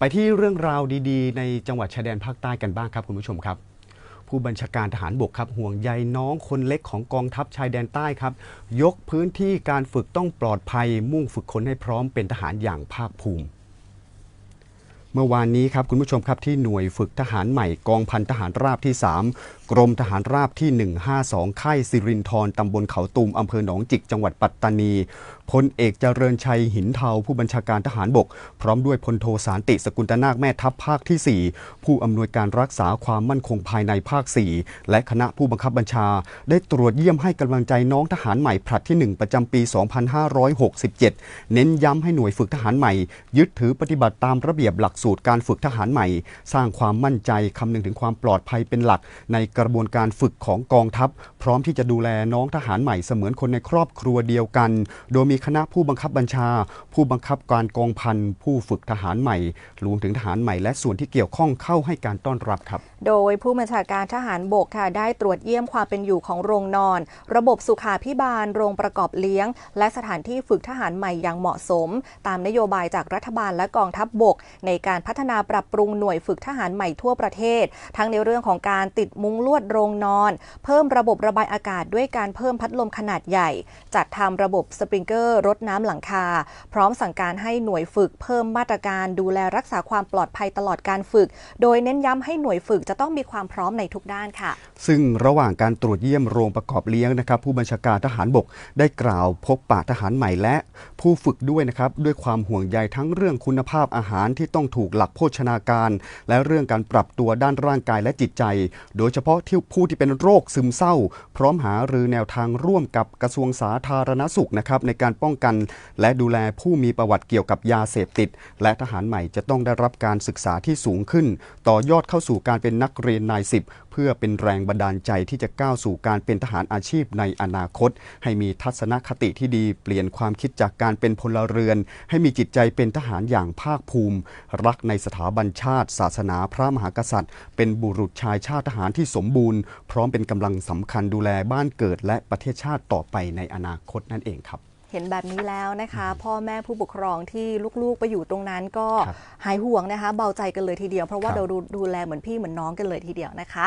ไปที่เรื่องราวดีๆ ในจังหวัดชายแดนภาคใต้กันบ้างครับคุณผู้ชมครับ ผู้บัญชาการทหารบกครับห่วงใยน้องคนเล็กของกองทัพชายแดนใต้ครับ ยกพื้นที่การฝึกต้องปลอดภัยมุ่งฝึกคนให้พร้อมเป็นทหารอย่างภาคภูมิ เมื่อวานนี้ครับคุณผู้ชมครับที่หน่วยฝึกทหารใหม่กองพันทหารราบที่ 3 กรมทหารราบที่ 152 ค่ายสิรินทรตำบลเขาตูมอำเภอหนองจิกจังหวัดปัตตานีพลเอกเจริญชัยหินเทาผู้บัญชาการทหารบก พร้อมด้วยพลโทสารติสกุลตนาคแม่ทัพภาคที่ 4 ผู้อำนวยการรักษาความมั่นคงภายในภาค 4 และคณะผู้บังคับบัญชา ได้ตรวจเยี่ยมให้กำลังใจน้องทหารใหม่ผลัดที่ 1 ประจำปี 2567 เน้นย้ำให้หน่วยฝึกทหารใหม่ ยึดถือปฏิบัติตามระเบียบหลักสูตรการฝึกทหารใหม่ สร้างความมั่นใจคำนึงถึงความปลอดภัยเป็นหลัก ในกระบวนการฝึกของกองทัพ พร้อมที่จะดูแลน้องทหารใหม่เสมือนคนในครอบครัวเดียวกัน โดยมีคณะผู้บังคับบัญชา ผู้บังคับการกองพันผู้ฝึกทหารใหม่รวมถึงทหารใหม่ และส่วนที่เกี่ยวข้องเข้าให้การต้อนรับครับ โดยผู้บัญชาการทหารบกค่ะได้ตรวจเยี่ยมความเป็นอยู่ของโรงนอน ระบบสุขาพิบาล โรงประกอบเลี้ยง และสถานที่ฝึกทหารใหม่อย่างเหมาะสม ตามนโยบายจากรัฐบาลและกองทัพบบกในการพัฒนาปรับปรุงหน่วยฝึกทหารใหม่ทั่วประเทศ ทั้งในเรื่องของการติดมุ้งลวดโรงนอน เพิ่มระบบระบายอากาศด้วยการเพิ่มพัดลมขนาดใหญ่ จัดทำระบบสปริงเกอร์รดน้ำหลังคา พร้อมสั่งการให้หน่วยฝึกเพิ่มมาตรการดูแลรักษาความปลอดภัยตลอดการฝึก โดยเน้นย้ำให้หน่วยฝึกจะต้องมีความพร้อมในทุกด้านค่ะ ซึ่งระหว่างการตรวจเยี่ยมโรงประกอบเลี้ยงนะครับผู้บัญชาการทหารบกได้กล่าวพบปะทหารใหม่และ ผู้ฝึกด้วยนะครับด้วยความห่วงใยทั้งเรื่องคุณภาพอาหารที่ต้องถูกถูกหลักโภชนาการ และเรื่องการปรับตัวด้านร่างกายและจิตใจ โดยเฉพาะที่ผู้ที่เป็นโรคซึมเศร้า พร้อมหารือแนวทางร่วมกับกระทรวงสาธารณสุขนะครับในการป้องกัน และดูแลผู้มีประวัติเกี่ยวกับยาเสพติด และทหารใหม่จะต้องได้รับการศึกษาที่สูงขึ้น ต่อยอดเข้าสู่การเป็นนักเรียนนายสิบ พื่อเป็นแรงบันดาลใจที่จะก้าวสู่การเป็นทหารอาชีพในอนาคต ให้มีทัศนคติที่ดี เปลี่ยนความคิดจากการเป็นพลเรือน ให้มีจิตใจเป็นทหารอย่างภาคภูมิ รักในสถาบันชาติ ศาสนาพระมหากษัตริย์ เป็นบุรุษชายชาติทหารที่สมบูรณ์ พร้อมเป็นกำลังสำคัญดูแลบ้านเกิด และประเทศชาติต่อไปในอนาคตนั่นเองครับเห็นแบบนี้แล้วนะคะ พ่อแม่ผู้ปกครองที่ลูกๆไปอยู่ตรงนั้นก็ครับหายห่วงนะคะ เบาใจกันเลยทีเดียว เพราะว่าครับเราดูดูแลเหมือนพี่เหมือนน้องกันเลยทีเดียวนะคะ